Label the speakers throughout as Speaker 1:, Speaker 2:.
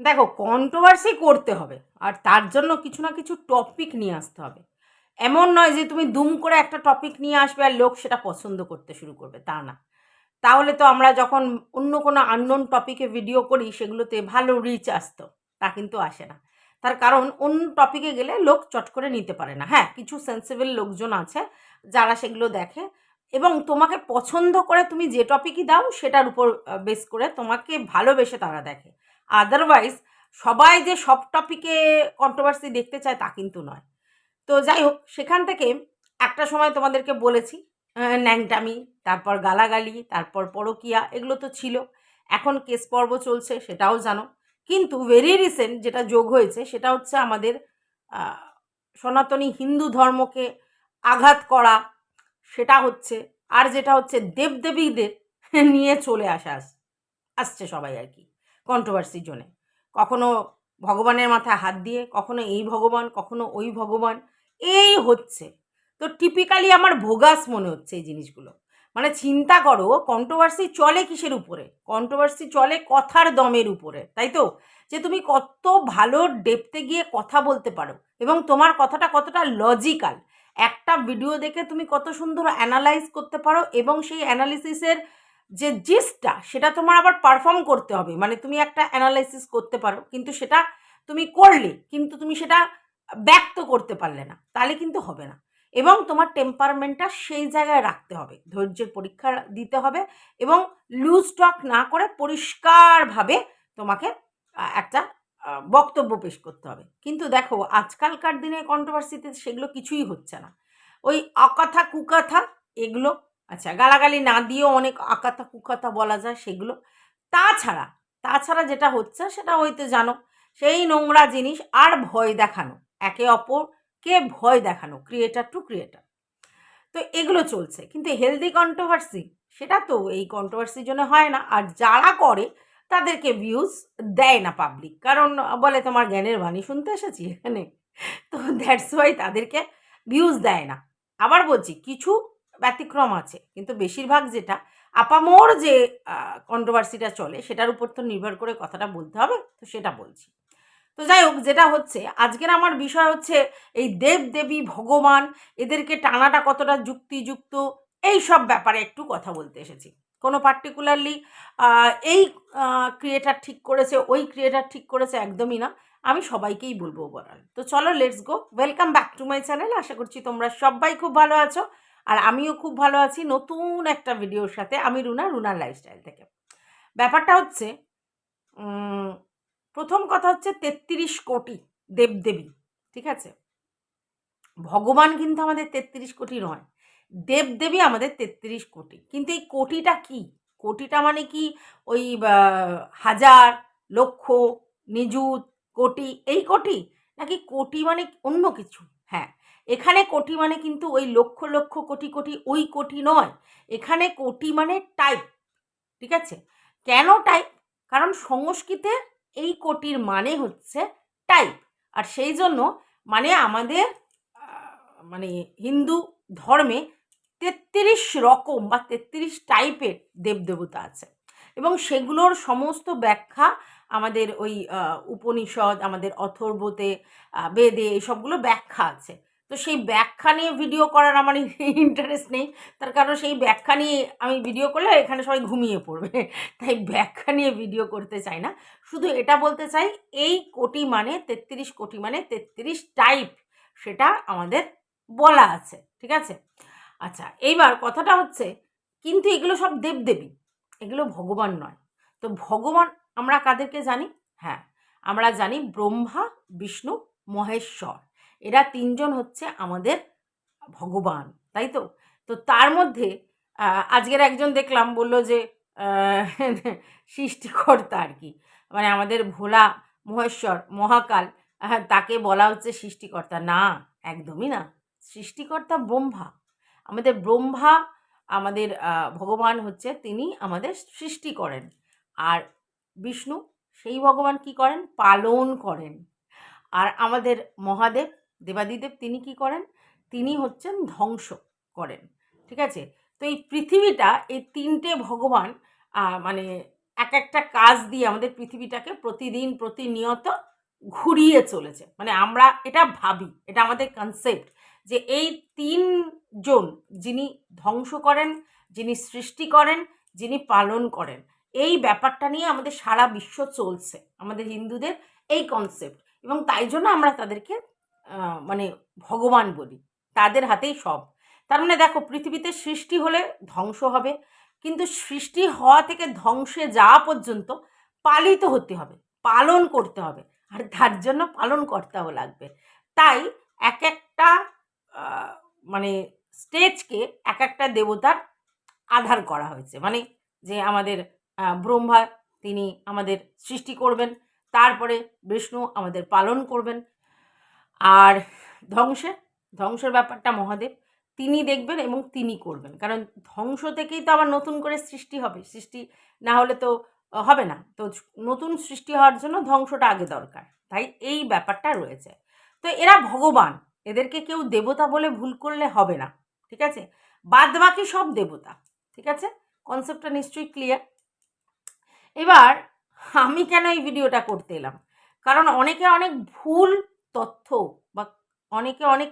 Speaker 1: দেখো কন্ট্রোভার্সি করতে হবে, আর তার জন্য কিছু না কিছু টপিক নিয়ে আসতে হবে। এমন নয় যে তুমি দুম করে একটা টপিক নিয়ে আসবে আর লোক সেটা পছন্দ করতে শুরু করবে, তা না। তাহলে তো আমরা যখন অন্য কোনো আননোন টপিকে ভিডিও করি, সেগুলোতে ভালো রিচ আসতো, তা কিন্তু আসে না। তার কারণ, অন্য টপিকে গেলে লোক চট করে নিতে পারে না। হ্যাঁ কিছু সেন্সিবল লোকজন আছে, যারা সেগুলো দেখে, এবং তোমাকে পছন্দ করে তুমি যে টপিকই দাও, সেটার উপর বেস করে তোমাকে ভালোবেসে তারা দেখে। আদারওয়াইজ সবাই যে সব টপিকে কন্ট্রোভার্সি দেখতে চায় তা কিন্তু নয়। তো যাই হোক, সেখান থেকে একটা সময় তোমাদেরকে বলেছি ন্যাংটামি, তারপর গালাগালি, তারপর পরকিয়া, এগুলো তো ছিল। এখন কেস পর্ব চলছে, সেটাও জানো। কিন্তু ভেরি রিসেন্ট যেটা যোগ হয়েছে, সেটা হচ্ছে আমাদের সনাতনী হিন্দু ধর্মকে আঘাত করা, সেটা হচ্ছে, আর যেটা হচ্ছে দেবদেবীদের নিয়ে চলে আসা আস- আসছে সবাই আর কি। কন্ট্রোভার্সির জন্যে কখনো ভগবানের মাথায় হাত দিয়ে, কখনো এই ভগবান, কখনো ওই ভগবান, এই হচ্ছে। তো টিপিক্যালি আমার ভোগাস মনে হচ্ছে এই জিনিসগুলো। মানে চিন্তা করো কন্ট্রোভার্সি চলে কিসের উপরে? কন্ট্রোভার্সি চলে কথার দমের উপরে, তাই তো? যে তুমি কত ভালো ডেপতে গিয়ে কথা বলতে পারো, এবং তোমার কথাটা কতটা লজিক্যাল একটা ভিডিও দেখে তুমি কত সুন্দর অ্যানালাইজ করতে পারো, এবং সেই অ্যানালিসিসের যে জিসটা সেটা তোমার আবার পারফর্ম করতে হবে। মানে তুমি একটা অ্যানালাইসিস করতে পারো, কিন্তু সেটা তুমি করলে, কিন্তু তুমি সেটা ব্যক্ত করতে পারলে না। তাহলে কিন্তু হবে না। এবং তোমার টেম্পারমেন্টটা সেই জায়গায় রাখতে হবে। ধৈর্যের পরীক্ষা দিতে হবে এবং লুজ টক না করে পরিষ্কারভাবে তোমাকে একটা বক্তব্য পেশ করতে হবে। কিন্তু দেখো, আজকালকার দিনে কন্ট্রোভার্সিতে সেগুলো কিছুই হচ্ছে না। ওই অকথা কুকথা এগুলো আচ্ছা গালাগালি না দিয়েও অনেক আকাতা কুকাতা বলা যায় সেগুলো। তাছাড়া তাছাড়া যেটা হচ্ছে সেটা হয়তো জানো, সেই নোংরা জিনিস আর ভয় দেখানো, একে অপরকে ভয় দেখানো ক্রিয়েটার টু ক্রিয়েটার তো এগুলো চলছে, কিন্তু হেলদি কন্ট্রোভার্সি সেটা তো এই কন্ট্রোভার্সির জন্য হয় না। আর যারা করে, তাদেরকে ভিউজ দেয় না পাবলিক কারণ বলে তোমার জ্ঞানের বাণী শুনতে এসেছি এখানে? তো দ্যাটস ওয়াই তাদেরকে ভিউজ দেয় না। আবার বলছি, কিছু ব্যতিক্রম আছে। কিন্তু বেশিরভাগ যেটা, আপামোর যে কন্ট্রোভার্সিটা চলে, সেটার উপর তো নির্ভর করে কথাটা বলতে হবে, তো সেটা বলছি। তো যাই হোক, যেটা হচ্ছে, আজকের আমার বিষয় হচ্ছে, এই দেব দেবী ভগবান, এদেরকে টানাটা কতটা যুক্তিযুক্ত এই সব ব্যাপারে একটু কথা বলতে এসেছি। কোনো পার্টিকুলারলি এই ক্রিয়েটার ঠিক করেছে, ওই ক্রিয়েটার ঠিক করেছে একদমই না, আমি সবাইকেই বলব ওভারঅল তো চলো let's go welcome back to my channel আশা করছি তোমরা সবাই খুব ভালো আছো আর আমিও খুব ভালো আছি নতুন একটা ভিডিওর সাথে, আমি রুনা, রুনার লাইফস্টাইল থেকে। ব্যাপারটা হচ্ছে প্রথম কথা হচ্ছে তেত্রিশ কোটি দেবদেবী, ঠিক আছে? ভগবান কিন্তু আমাদের তেত্রিশ কোটি নয়, দেবদেবী আমাদের তেত্রিশ কোটি। কিন্তু এই কোটিটা কি? কোটিটা মানে কি? ওই হাজার, লক্ষ, নিযুত, কোটি, এই কোটি? নাকি কোটি মানে অন্য কিছু? হ্যাঁ এখানে কোটি মানে কিন্তু ওই লক্ষ লক্ষ কোটি কোটি, ওই কোটি নয়। এখানে কোটি মানে টাইপ ঠিক আছে? কেন টাইপ কারণ সংস্কৃতে এই কোটির মানে হচ্ছে টাইপ আর সেই জন্য মানে আমাদের মানে হিন্দু ধর্মে তেত্রিশ রকম বা তেত্রিশ টাইপের দেবদেবতা আছে। এবং সেগুলোর সমস্ত ব্যাখ্যা আমাদের ওই উপনিষদ, আমাদের অথর্বতে বেদে এসবগুলো ব্যাখ্যা আছে। তো সেই ব্যাখ্যা নিয়ে ভিডিও করার আমার ইন্টারেস্ট নেই। তার কারণ সেই ব্যাখ্যা নিয়ে আমি ভিডিও করলে এখানে সবাই ঘুমিয়ে পড়বে। তাই ব্যাখ্যা নিয়ে ভিডিও করতে চাই না। শুধু এটা বলতে চাই, এই কোটি মানে তেত্রিশ কোটি মানে তেত্রিশ টাইপ সেটা আমাদের বলা আছে, ঠিক আছে? আচ্ছা এইবার কথাটা হচ্ছে, কিন্তু এগুলো সব দেবদেবী, এগুলো ভগবান নয়। তো ভগবান আমরা কাদেরকে জানি? হ্যাঁ আমরা জানি ব্রহ্মা, বিষ্ণু, মহেশ্বর। এরা তিনজন হচ্ছে আমাদের ভগবান, তাই তো? তো তার মধ্যে আজকের একজন দেখলাম বলল যে সৃষ্টিকর্তা আর কি মানে আমাদের ভোলা মহেশ্বর মহাকাল তাকে বলা হচ্ছে সৃষ্টিকর্তা। না, একদমই না, সৃষ্টিকর্তা ব্রহ্মা। আমাদের ব্রহ্মা, আমাদের ভগবান হচ্ছে তিনি আমাদের সৃষ্টি করেন। আর বিষ্ণু, সেই ভগবান কি করেন? পালন করেন। আর আমাদের মহাদেব দেবাদিদেব তিনি কি করেন? তিনি হচ্ছেন ধ্বংস করেন। ঠিক আছে? তো এই পৃথিবীটা, এই তিনটে ভগবান মানে এক একটা কাজ দিয়ে আমাদের পৃথিবীটাকে প্রতিদিন প্রতিনিয়ত ঘুরিয়ে চলেছে। মানে আমরা এটা ভাবি, এটা আমাদের কনসেপ্ট যে এই তিনজন যিনি ধ্বংস করেন, যিনি সৃষ্টি করেন, যিনি পালন করেন, এই ব্যাপারটা নিয়ে আমাদের সারা বিশ্ব চলছে। আমাদের হিন্দুদের এই কনসেপ্ট এবং তাই জন্য আমরা তাদেরকে মানে ভগবান বলি। তাদের হাতেই সব। তার মানে দেখো, পৃথিবীতে সৃষ্টি হলে ধ্বংস হবে, কিন্তু সৃষ্টি হওয়া থেকে ধ্বংসে যাওয়া পর্যন্ত পালিত হতে হবে, পালন করতে হবে। আর তার জন্য পালন কর্তাও লাগবে। তাই এক একটা মানে স্টেজকে এক একটা দেবতার আধার করা হয়েছে। মানে যে আমাদের ব্রহ্মা, তিনি আমাদের সৃষ্টি করবেন, তারপরে বিষ্ণু আমাদের পালন করবেন আর ধ্বংসের ধ্বংসের ব্যাপারটা মহাদেব। তিনি দেখবেন এবং তিনি করবেন। কারণ ধ্বংস থেকেই তো আবার নতুন করে সৃষ্টি হবে। সৃষ্টি না হলে তো হবে না। তো নতুন সৃষ্টি হওয়ার জন্য ধ্বংসটা আগে দরকার। তাই এই ব্যাপারটা রয়েছে। তো এরা ভগবান। এদেরকে কেউ দেবতা বলে ভুল করলে হবে না। ঠিক আছে? বাদ বাকি সব দেবতা। ঠিক আছে? কনসেপ্টটা নিশ্চয়ই ক্লিয়ার? এবার আমি কেন এই ভিডিওটা করতে এলাম? কারণ অনেকে অনেক ভুল তথ্য বা অনেকে অনেক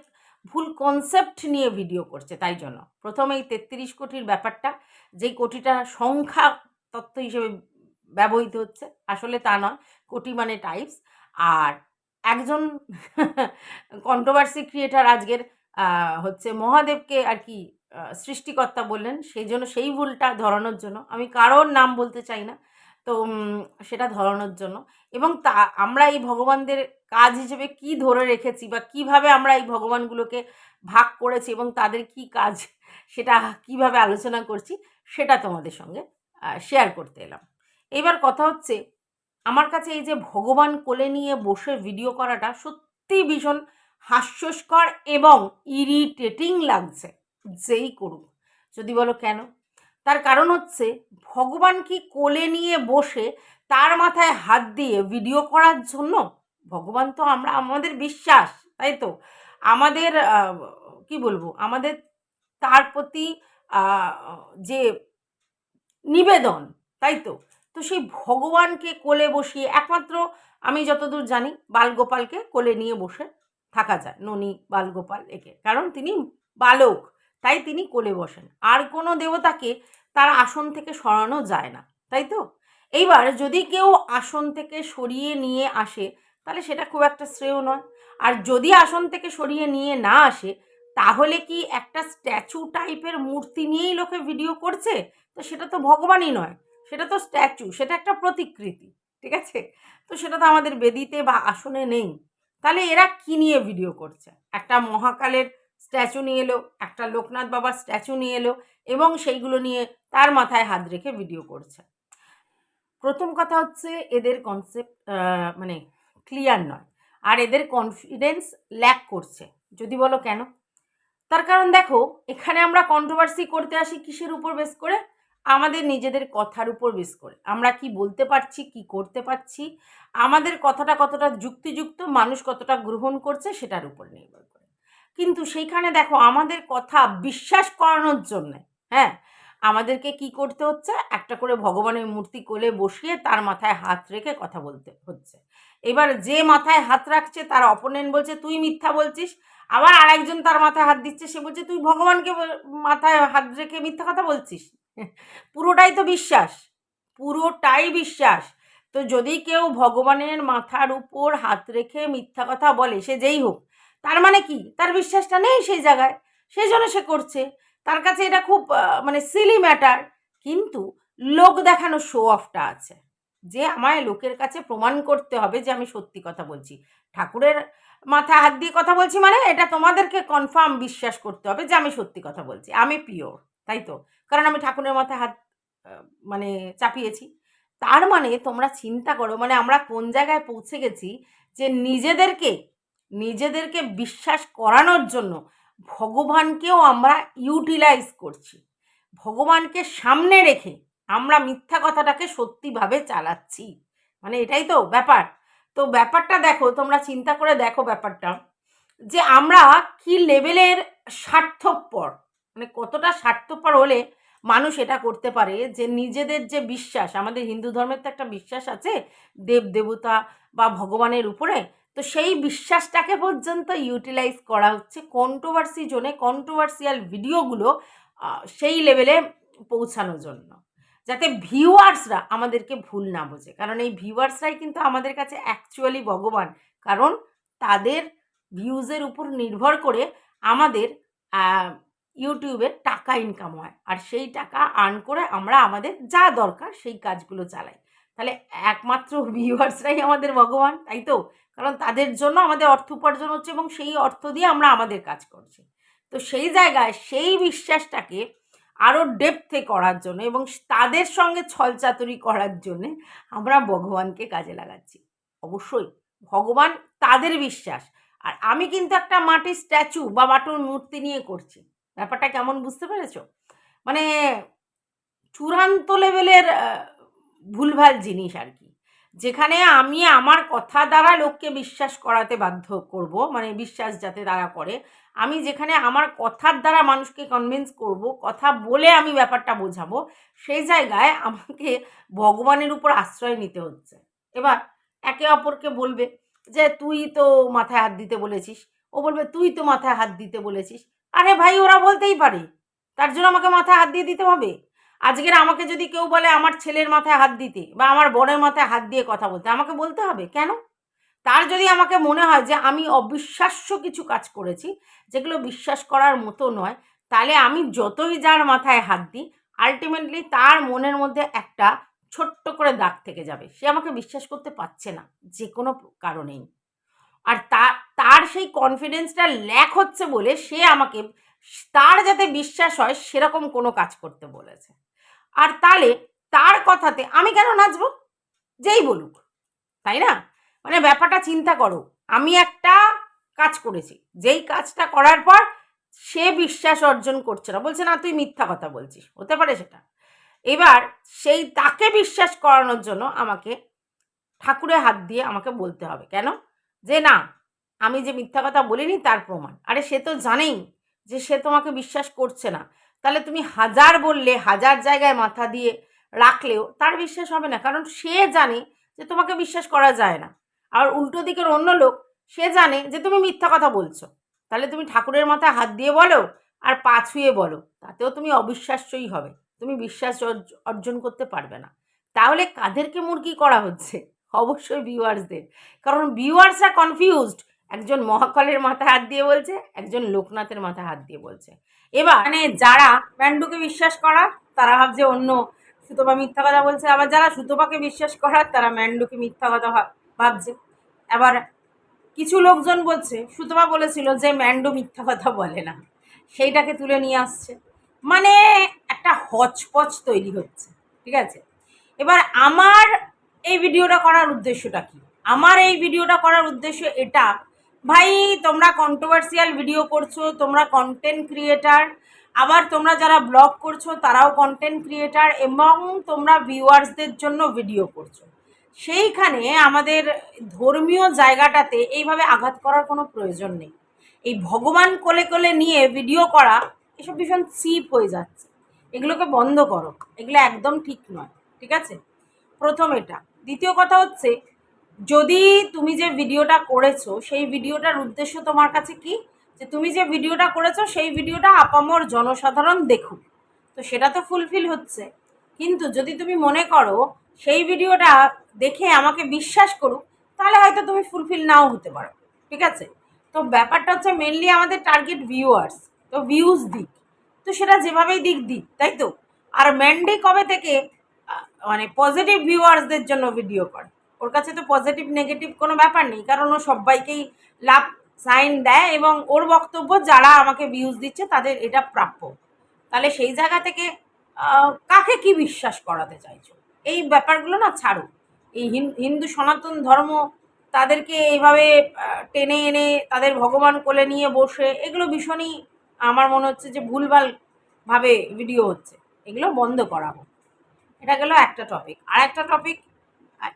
Speaker 1: ভুল কনসেপ্ট নিয়ে ভিডিও করছে, তাই জন্য। প্রথমে এই তেত্রিশ কোটির ব্যাপারটা, যেই কোটিটা সংখ্যা তথ্য হিসেবে ব্যবহৃত হচ্ছে, আসলে তা নয়, কোটি মানে টাইপস আর একজন কন্ট্রোভার্সি ক্রিয়েটার আজকের হচ্ছে মহাদেবকে আর কি সৃষ্টিকর্তা বললেন, সেই জন্য সেই ভুলটা ধরানোর জন্য। আমি কারোর নাম বলতে চাই না তো সেটা ধরানোর জন্য। এবং তা, আমরা এই ভগবানদের কাজ হিসেবে কি ধরে রেখেছি বা কীভাবে আমরা এই ভগবানগুলোকে ভাগ করেছি এবং তাদের কি কাজ, সেটা কীভাবে আলোচনা করছি, সেটা তোমাদের সঙ্গে শেয়ার করতে এলাম। এবার কথা হচ্ছে, আমার কাছে এই যে ভগবান কোলে নিয়ে বসে ভিডিও করাটা সত্যি ভীষণ হাস্যস্কর এবং ইরিটেটিং লাগছে। যেই করুক। যদি বলো কেন? তার কারণ হচ্ছে ভগবান কি কোলে নিয়ে বসে তার মাথায় হাত দিয়ে ভিডিও করার জন্য? ভগবান তো আমরা, আমাদের বিশ্বাস, তাই তো? আমাদের কি বলব? আমাদের তার প্রতি যে নিবেদন, তাই তো? তো সেই ভগবানকে কোলে বসিয়ে, একমাত্র আমি যতদূর জানি বালগোপালকে কোলে নিয়ে বসে থাকা যায়, ননী বালগোপাল একে। কারণ তিনি বালক। তাই তিনি কোলে বসেন। আর কোনো দেবতাকে তার আসন থেকে সরানো যায় না, তাই তো? এইবার যদি কেউ আসন থেকে সরিয়ে নিয়ে আসে, তাহলে সেটা খুব একটা শ্রেয় নয়। আর যদি আসন থেকে সরিয়ে নিয়ে না আসে, তাহলে কি একটা স্ট্যাচু টাইপের মূর্তি নিয়েই লোকে ভিডিও করছে? তো সেটা তো ভগবানই নয়। সেটা তো স্ট্যাচু, সেটা একটা প্রতিকৃতি, ঠিক আছে? তো সেটা তো আমাদের বেদিতে বা আসনে নেই। তাহলে এরা কি নিয়ে ভিডিও করছে? একটা মহাকালের স্ট্যাচু নিয়ে এলো, একটা লোকনাথ বাবার স্ট্যাচু নিয়ে এলো এবং সেইগুলো নিয়ে তার মাথায় হাত রেখে ভিডিও করছে। প্রথম কথা হচ্ছে এদের কনসেপ্ট মানে ক্লিয়ার নয়। আর এদের কনফিডেন্স ল্যাক করছে। যদি বলো কেন? তার কারণ দেখো, এখানে আমরা কন্ট্রোভার্সি করতে আসি কিসের উপর বেস করে? আমাদের নিজেদের কথার উপর বেস করে। আমরা কি বলতে পারছি, কি করতে পারছি? আমাদের কথাটা কতটা যুক্তিযুক্ত, মানুষ কতটা গ্রহণ করছে, সেটার উপর নির্ভর করে। কিন্তু সেইখানে দেখো আমাদের কথা বিশ্বাস করানোর জন্যে হ্যাঁ? আমাদেরকে কি করতে হচ্ছে? একটা করে ভগবানের মূর্তি কোলে বসিয়ে তার মাথায় হাত রেখে কথা বলতে হচ্ছে। এবার যে মাথায় হাত রাখছে তার অপোনেন্ট বলছে, তুই মিথ্যা বলছিস? আবার আরেকজন তার মাথায় হাত দিচ্ছে, সে বলছে, তুই ভগবানকে মাথায় হাত রেখে মিথ্যা কথা বলছিস? পুরোটাই তো বিশ্বাস, পুরোটাই বিশ্বাস। তো যদি কেউ ভগবানের মাথার উপর হাত রেখে মিথ্যা কথা বলে, সে যেই হোক তার মানে কি? তার বিশ্বাসটা নেই সেই জায়গায়। সেই জন্য সে করছে। তার কাছে এটা খুব মানে সিলি ম্যাটার কিন্তু লোক দেখানো শো অফটা আছে। যে আমায় লোকের কাছে প্রমাণ করতে হবে যে আমি সত্যি কথা বলছি। ঠাকুরের মাথায় হাত দিয়ে কথা বলছি মানে এটা তোমাদেরকে কনফার্ম বিশ্বাস করতে হবে যে আমি সত্যি কথা বলছি। আমি পিওর তাই তো? কারণ আমি ঠাকুরের মাথায় হাত মানে চাপিয়েছি। তার মানে তোমরা চিন্তা করো মানে আমরা কোন জায়গায় পৌঁছে গেছি যে নিজেদেরকে নিজেদেরকে বিশ্বাস করানোর জন্য ভগবানকেও আমরা ইউটিলাইজ করছি। ভগবানকে সামনে রেখে আমরা মিথ্যা কথাটাকে সত্যিভাবে চালাচ্ছি। মানে এটাই তো ব্যাপার। তো ব্যাপারটা দেখো, তোমরা চিন্তা করে দেখো ব্যাপারটা যে আমরা কি লেভেলের স্বার্থপর মানে কতটা স্বার্থপর হলে মানুষ এটা করতে পারে যে নিজেদের যে বিশ্বাস, আমাদের হিন্দু ধর্মের তো একটা বিশ্বাস আছে দেব দেবতা বা ভগবানের উপরে তো সেই বিশ্বাসটাকে পর্যন্ত ইউটিলাইজ করা হচ্ছে। কন্ট্রোভার্সি জোনে কন্ট্রোভার্সিয়াল ভিডিওগুলো সেই লেভেলে পৌঁছানোর জন্য। যাতে ভিউয়ার্সরা আমাদেরকে ভুল না বোঝে। কারণ এই ভিউয়ার্সরাই কিন্তু আমাদের কাছে অ্যাকচুয়ালি ভগবান। কারণ তাদের ভিউজের উপর নির্ভর করে আমাদের ইউটিউবে টাকা ইনকাম হয়। আর সেই টাকা আর্ন করে আমরা আমাদের যা দরকার সেই কাজগুলো চালাই। তাহলে একমাত্র ভিউয়ার্সরাই আমাদের ভগবান, তাই তো? কারণ তাদের জন্য আমাদের অর্থ উপার্জন হচ্ছে এবং সেই অর্থ দিয়ে আমরা আমাদের কাজ করছি। তো সেই জায়গায় সেই বিশ্বাসটাকে আরও ডেপথে করার জন্য এবং তাদের সঙ্গে ছলচাতুরি করার জন্যে আমরা ভগবানকে কাজে লাগাচ্ছি। অবশ্যই ভগবান তাদের বিশ্বাস। আর আমি কিন্তু একটা মাটির স্ট্যাচু বা মাটির মূর্তি নিয়ে করছি। ব্যাপারটা কেমন বুঝতে পেরেছ? মানে চূড়ান্ত লেভেলের ভুলভাল জিনিস আর কি। যেখানে আমি আমার কথা দ্বারা লোককে বিশ্বাস করাতে বাধ্য করব মানে বিশ্বাস যাতে তারা করে, আমি যেখানে আমার কথার দ্বারা মানুষকে কনভিন্স করব, কথা বলে আমি ব্যাপারটা বোঝাবো, সেই জায়গায় আমাকে ভগবানের উপর আশ্রয় নিতে হচ্ছে। এবার একে অপরকে বলবে যে, তুই তো মাথায় হাত দিতে বলেছিস। ও বলবে, তুই তো মাথায় হাত দিতে বলেছিস। আরে ভাই, ওরা বলতেই পারে। তার জন্য আমাকে মাথায় হাত দিয়ে দিতে হবে। আজকের আমাকে যদি কেউ বলে আমার ছেলের মাথায় হাত দিতে বা আমার বোনের মাথায় হাত দিয়ে কথা বলতে, আমাকে বলতে হবে? কেন? তার যদি আমাকে মনে হয় যে আমি অবিশ্বাস্য কিছু কাজ করেছি, যেগুলো বিশ্বাস করার মতো নয়, তাহলে আমি যতই যার মাথায় হাত দিই আলটিমেটলি তার মনের মধ্যে একটা ছোট্ট করে দাগ থেকে যাবে। সে আমাকে বিশ্বাস করতে পারছে না, যে কোনো কারণেই। আর তার তার সেই কনফিডেন্সটা ল্যাক হচ্ছে বলে সে আমাকে, তার যাতে বিশ্বাস হয়, সেরকম কোনো কাজ করতে বলেছে। আর তাহলে তার কথাতে আমি কেন নাচবো? যেই বলুক, তাই না? মানে ব্যাপারটা চিন্তা করো, আমি একটা কাজ করেছি, যেই কাজটা করার পর সে বিশ্বাস অর্জন করছে না, বলছে না, তুই মিথ্যা কথা বলছিস, হতে পারে সেটা। এবার সেই তাকে বিশ্বাস করানোর জন্য আমাকে ঠাকুরের হাত দিয়ে আমাকে বলতে হবে, কেন? যে না, আমি যে মিথ্যা কথা বলিনি তার প্রমাণ। আরে সে তো জানেই যে সে তোমাকে বিশ্বাস করছে না। তাহলে তুমি হাজার বললে, হাজার জায়গায় মাথা দিয়ে রাখলেও তার বিশ্বাস হবে না। কারণ সে জানে যে তোমাকে বিশ্বাস করা যায় না। আর উল্টো দিকের অন্য লোক, সে জানে যে তুমি মিথ্যা কথা বলছো। তাহলে তুমি ঠাকুরের মাথায় হাত দিয়ে বলো আর পা ছুঁয়ে বলো। তাতেও তুমি অবিশ্বাস্যই হবে। তুমি বিশ্বাস অর্জ- অর্জন করতে পারবে না। তাহলে কাদেরকে মুরগি করা হচ্ছে? অবশ্যই ভিউয়ার্সদের কারণ ভিউয়ার্সরা কনফিউজড একজন মহাকালের মাথায় হাত দিয়ে বলছে, একজন লোকনাথের মাথায় হাত দিয়ে বলছে। এবার মানে যারা প্যান্ডুকে বিশ্বাস করা তারা ভাবছে অন্য সুতপা মিথ্যা কথা বলছে। আবার যারা সুতপাকে বিশ্বাস করার, তারা ম্যান্ডুকে মিথ্যা কথা ভাবছে। আবার কিছু লোকজন বলছে, সুতপা বলেছিল যে ম্যান্ডু মিথ্যা কথা বলে না। সেইটাকে তুলে নিয়ে আসছে। মানে একটা হচপচ তৈরি হচ্ছে, ঠিক আছে? এবার আমার এই ভিডিওটা করার উদ্দেশ্যটা কি? আমার এই ভিডিওটা করার উদ্দেশ্য এটা ভাই, তোমরা কন্ট্রোভার্সিয়াল ভিডিও করছ, তোমরা কন্টেন্ট ক্রিয়েটার আবার তোমরা যারা ব্লগ করছ, তারাও কন্টেন্ট ক্রিয়েটার এবং তোমরা ভিউয়ার্সদের জন্য ভিডিও করছ। সেইখানে আমাদের ধর্মীয় জায়গাটাতে এইভাবে আঘাত করার কোনো প্রয়োজন নেই। এই ভগবান কোলে কোলে নিয়ে ভিডিও করা, এসব ভীষণ চিপ হয়ে যাচ্ছে। এগুলোকে বন্ধ করো। এগুলো একদম ঠিক নয়। ঠিক আছে? প্রথম এটা। দ্বিতীয় কথা হচ্ছে যদি তুমি যে ভিডিওটা করেছ, সেই ভিডিওটার উদ্দেশ্য তোমার কাছে কি? যে তুমি যে ভিডিওটা করেছ, সেই ভিডিওটা আপামর জনসাধারণ দেখুক। তো সেটা তো ফুলফিল হচ্ছে। কিন্তু যদি তুমি মনে করো, সেই ভিডিওটা দেখে আমাকে বিশ্বাস করুক, তাহলে হয়তো তুমি ফুলফিল নাও হতে পারো। ঠিক আছে? তো ব্যাপারটা হচ্ছে মেনলি আমাদের টার্গেট ভিউয়ার্স তো ভিউজ দিক। তো সেটা যেভাবেই দিক দিক, তাই তো? আর ম্যান্ডি কবে থেকে মানে পজিটিভ ভিউয়ার্সদের জন্য ভিডিও করে। ওর কাছে তো পজিটিভ নেগেটিভ কোনো ব্যাপার নেই, কারণ ও সবাইকেই লাভ সাইন দেয় এবং ওর বক্তব্য যারা আমাকে ভিউজ দিচ্ছে তাদের এটা প্রাপ্য। তাহলে সেই জায়গা থেকে কাকে কি বিশ্বাস করাতে চাইছো? এই ব্যাপারগুলো না ছাড়ো এই হিন- হিন্দু সনাতন ধর্ম তাদেরকে এইভাবে টেনে এনে তাদের ভগবান কোলে নিয়ে বসে, এগুলো ভীষণই আমার মনে হচ্ছে যে ভুলভাল ভাবে ভিডিও হচ্ছে। এগুলো বন্ধ করাবো এটা গেল একটা টপিক আর একটা টপিক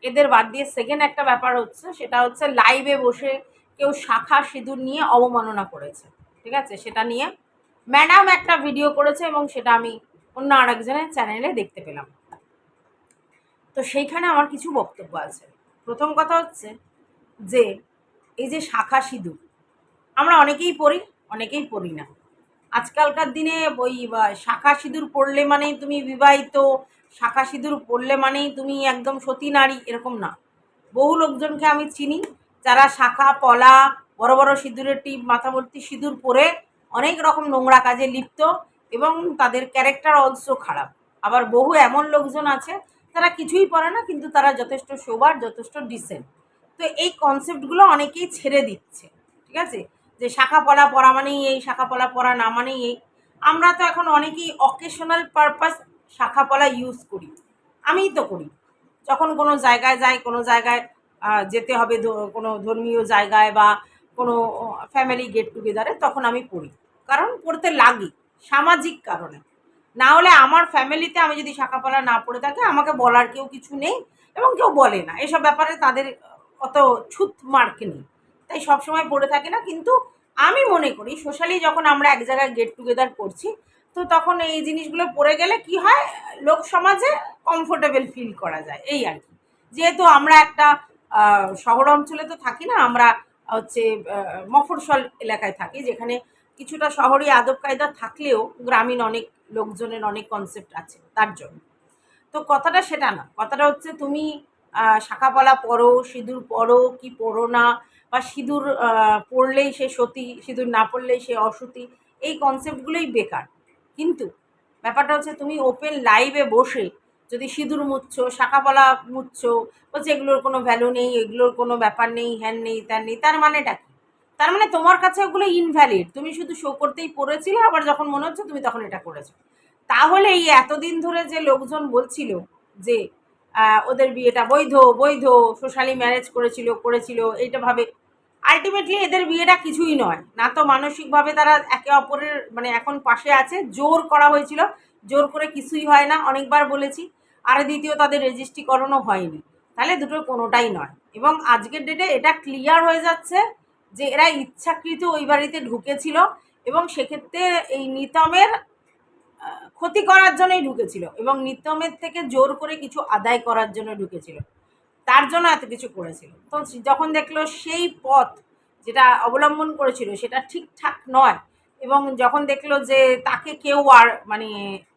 Speaker 1: এদের বাদ দিয়ে সেকেন্ড একটা ব্যাপার হচ্ছে, সেটা হচ্ছে লাইভে বসে কেউ শাখা সিঁদুর নিয়ে অবমাননা করেছে, ঠিক আছে? সেটা নিয়ে ম্যাডাম একটা ভিডিও করেছে এবং সেটা আমি অন্য আরেকজনের চ্যানেলে দেখতে পেলাম। তো সেইখানে আমার কিছু বক্তব্য আছে। প্রথম কথা হচ্ছে যে, এই যে শাখা সিঁদুর, আমরা অনেকেই পড়ি অনেকেই পড়ি না। আজকালকার দিনে ওই শাখা সিঁদুর পড়লে মানেই তুমি বিবাহিত শাখা সিঁদুর পড়লে মানেই তুমি একদম সতী নারী এরকম না। বহু লোকজনকে আমি চিনি, যারা শাখা, পলা, বড় বড় সিঁদুরের টিপ মাথাভর্তি সিঁদুর পরে অনেক রকম নোংরা কাজে লিপ্ত এবং তাদের ক্যারেক্টার অলসো খারাপ। আবার বহু এমন লোকজন আছে, তারা কিছুই পড়ে না, কিন্তু তারা যথেষ্ট সোবার যথেষ্ট ডিসেন্ট তো এই কনসেপ্টগুলো অনেকেই ছেড়ে দিচ্ছে, ঠিক আছে? যে শাখা, পলা পড়া মানেই এই, শাখা, পলা পড়া না মানেই এই। আমরা তো এখন অনেকেই অকেশনাল পারপাস শাখা পলা ইউজ করি। আমিই তো করি। যখন কোনো জায়গায় যাই, কোনো জায়গায় যেতে হবে কোনো ধর্মীয় জায়গায় বা কোনো ফ্যামিলি গেট টুগেদারে তখন আমি পড়ি। কারণ পড়তে লাগে, সামাজিক কারণে। না হলে আমার ফ্যামিলিতে আমি যদি শাখাপালা না পড়ে থাকি, আমাকে বলার কেউ কিছু নেই এবং কেউ বলে না। এসব ব্যাপারে তাদের অত ছুত মার্ক নেই। তাই সবসময় পড়ে থাকে না। কিন্তু আমি মনে করি সোশ্যালি যখন আমরা এক জায়গায় গেট টুগেদার করছি তো তখন এই জিনিসগুলো পড়ে গেলে কি হয়? লোক সমাজে কমফোর্টেবল ফিল করা যায়, এই আর কি। যেহেতু আমরা একটা শহর অঞ্চলে তো থাকি না, আমরা হচ্ছে মফস্বল এলাকায় থাকি, যেখানে কিছুটা শহরে আদব কায়দা থাকলেও গ্রামীণ অনেক লোকজনের অনেক কনসেপ্ট আছে, তার জন্য। তো কথাটা সেটা না, কথাটা হচ্ছে তুমি শাখাপলা পড়ো, সিঁদুর পড়ো, কি পড়ো না, বা সিঁদুর পড়লেই সে সতী, সিঁদুর না পড়লেই সে অসতী, এই কনসেপ্টগুলোই বেকার। কিন্তু ব্যাপারটা হচ্ছে তুমি ওপেন লাইভে বসে যদি সিঁদুর মুচ্ছো, শাখাপলা মুচ্ছো, বলছে এগুলোর কোনো ভ্যালু নেই, এগুলোর কোনো ব্যাপার নেই হ্যান নেই, ত্যান নেই, তার মানেটা কি? তার মানে তোমার কাছে ওগুলো ইনভ্যালিড তুমি শুধু শো করতেই পড়েছিলে, আবার যখন মনে হচ্ছে তুমি তখন এটা করেছ। তাহলে এই এতদিন ধরে যে লোকজন বলছিল যে ওদের বিয়েটা বৈধ বৈধ, সোশ্যালি ম্যারেজ করেছিল করেছিল, এইটা ভাবে আলটিমেটলি এদের বিয়েটা কিছুই নয়। না তো মানসিকভাবে তারা একে অপরের মানে এখন পাশে আছে। জোর করা হয়েছিল। জোর করে কিছুই হয় না। অনেকবার বলেছি। আর দ্বিতীয়, তাদের রেজিস্ট্রিকরণও হয়নি। তাহলে দুটোর কোনোটাই নয়। এবং আজকের ডেটে এটা ক্লিয়ার হয়ে যাচ্ছে যে এরা ইচ্ছাকৃত ওই বাড়িতে ঢুকেছিল এবং সেক্ষেত্রে এই নিতমের ক্ষতি করার জন্যই ঢুকেছিল এবং নিতমের থেকে জোর করে কিছু আদায় করার জন্য ঢুকেছিল। তার জন্য এত কিছু করেছিল। তো যখন দেখল সেই পথ যেটা অবলম্বন করেছিল সেটা ঠিকঠাক নয় এবং যখন দেখল যে তাকে কেউ আর মানে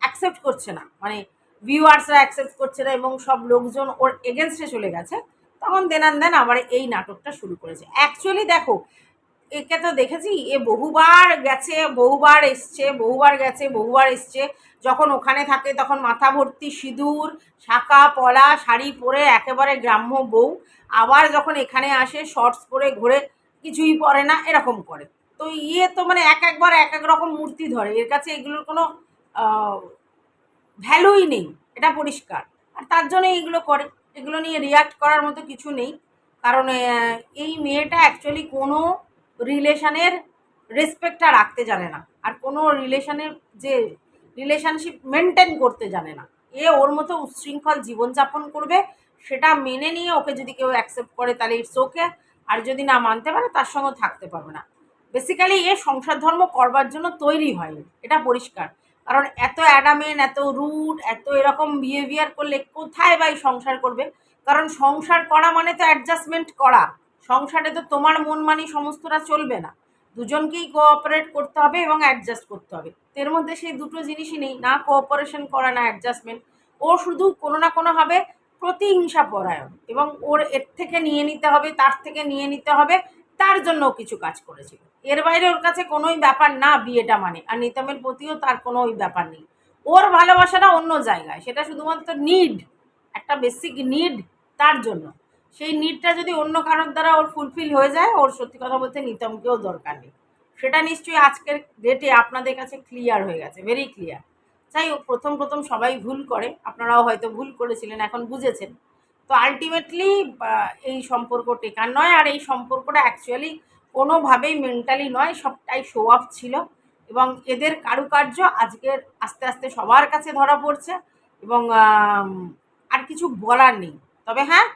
Speaker 1: অ্যাকসেপ্ট করছে না মানে ভিউয়ার্সরা অ্যাকসেপ্ট করছে না এবং সব লোকজন ওর এগেনস্টে চলে গেছে, তখন দেনান দেন আবার এই নাটকটা শুরু করেছে। অ্যাকচুয়ালি দেখো একে তো দেখেছি, এ বহুবার গেছে, বহুবার এসছে, বহুবার গেছে, বহুবার এসছে। যখন ওখানে থাকে তখন মাথা ভর্তি সিঁদুর শাঁকা পলা, শাড়ি পরে একেবারে গ্রাম্য বউ। আবার যখন এখানে আসে শর্টস পরে ঘুরে, কিছুই পরে না, এরকম করে। তো ইয়ে তো মানে এক একবার এক এক রকম মূর্তি ধরে। এর কাছে এগুলোর কোনো ভ্যালুই নেই, এটা পরিষ্কার। আর তার জন্য এইগুলো করে। এগুলো নিয়ে রিয়াক্ট করার মতো কিছু নেই। কারণ এই মেয়েটা অ্যাকচুয়ালি কোনো রিলেশনের রেসপেক্টটা রাখতে জানে না। আর কোনো রিলেশনের যে রিলেশনশিপ মেনটেন করতে জানে না। এ ওর মতো উচ্ছৃঙ্খল জীবনযাপন করবে, সেটা মেনে নিয়ে ওকে যদি কেউ অ্যাকসেপ্ট করে, তাহলে ইটস ওকে আর যদি না মানতে পারে, তার সঙ্গে থাকতে পারবে না। বেসিক্যালি এ সংসার ধর্ম করবার জন্য তৈরি হয়নি। এটা পরিষ্কার। কারণ এত অ্যাডামেন এত রুট এত এরকম বিহেভিয়ার করলে কোথায় বা সংসার করবে? কারণ সংসার করা মানে তো অ্যাডজাস্টমেন্ট করা। সংসারে তো তোমার মন মানি সমস্তটা চলবে না। দুজনকেই কোঅপারেট করতে হবে এবং অ্যাডজাস্ট করতে হবে। এর মধ্যে সেই দুটো জিনিসই নেই, না কোঅপারেশন করা, না অ্যাডজাস্টমেন্ট ও শুধু কোনো না কোনোভাবে প্রতিহিংসা পরায়ণ এবং ওর এর থেকে নিয়ে নিতে হবে, তার থেকে নিয়ে নিতে হবে, তার জন্য কিছু কাজ করেছিল এর বাইরে ওর কাছে কোনোই ব্যাপার না বিয়েটা মানে আর নিতমের প্রতিও তার কোনো ওই ব্যাপার নেই। ওর ভালোবাসাটা অন্য জায়গায়, সেটা শুধুমাত্র নিড একটা বেসিক নিড তার জন্য। সেই নিডটা যদি অন্য কারোর দ্বারা ওর ফুলফিল হয়ে যায়, ওর সত্যি কথা বলতে নিতমকেও দরকার নেই। সেটা নিশ্চয়ই আজকের ডেটে আপনাদের কাছে ক্লিয়ার হয়ে গেছে ভেরি ক্লিয়ার যাই হোক, প্রথম প্রথম সবাই ভুল করে, আপনারাও হয়তো ভুল করেছিলেন, এখন বুঝেছেন। তো আলটিমেটলি এই সম্পর্ক টেকার নয়, আর এই সম্পর্কটা অ্যাকচুয়ালি কোনোভাবেই মেন্টালি নয়, সবটাই শো অফ ছিল। এবং এদের কারুকার্য আজকের আস্তে আস্তে সবার কাছে ধরা পড়ছে। এবং আর কিছু বলার নেই। তবে হ্যাঁ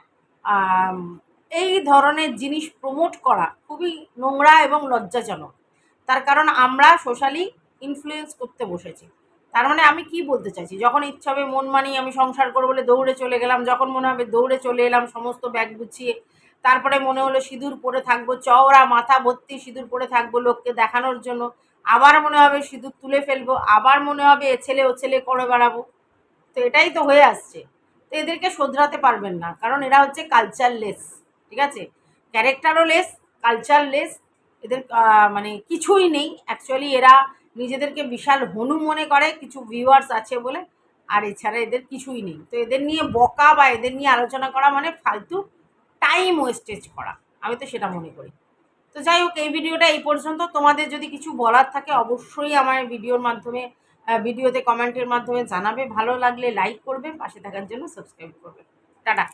Speaker 1: এই ধরনের জিনিস প্রমোট করা খুবই নোংরা এবং লজ্জাজনক। তার কারণ আমরা সোশ্যালি ইনফ্লুয়েন্স করতে বসেছি। তার মানে আমি কি বলতে চাইছি? যখন ইচ্ছা হবে মন মানিয়ে আমি সংসার করব বলে দৌড়ে চলে গেলাম, যখন মনে হবে দৌড়ে চলে এলাম, সমস্ত ব্যাগ গুছিয়ে, তারপরে মনে হলো সিঁদুর পরে থাকব, চওড়া মাথা ভর্তি সিঁদুর পরে থাকব লোককে দেখানোর জন্য, আবার মনে হবে সিঁদুর তুলে ফেলব, আবার মনে হবে এ ছেলে ও ছেলে করে বেড়াবো। তো এটাই তো হয়ে আসছে। তো এদেরকে শোধরাতে পারবেন না, কারণ এরা হচ্ছে কালচারলেস ঠিক আছে? ক্যারেক্টারও লেস কালচারলেস এদের মানে কিছুই নেই। অ্যাকচুয়ালি এরা নিজেদেরকে বিশাল হনু মনে করে, কিছু ভিউয়ার্স আছে বলে, আর এছাড়া এদের কিছুই নেই। তো এদের নিয়ে বকা বা এদের নিয়ে আলোচনা করা মানে ফালতু টাইম ওয়েস্টেজ করা। আমি তো সেটা মনে করি। তো যাই হোক, এই ভিডিওটা এই পর্যন্ত। তোমাদের যদি কিছু বলার থাকে, অবশ্যই আমার ভিডিওর মাধ্যমে ভিডিওতে কমেন্টের মাধ্যমে জানাবে। ভালো লাগলে লাইক করবে পাশে থাকার জন্য সাবস্ক্রাইব করবে টাটা।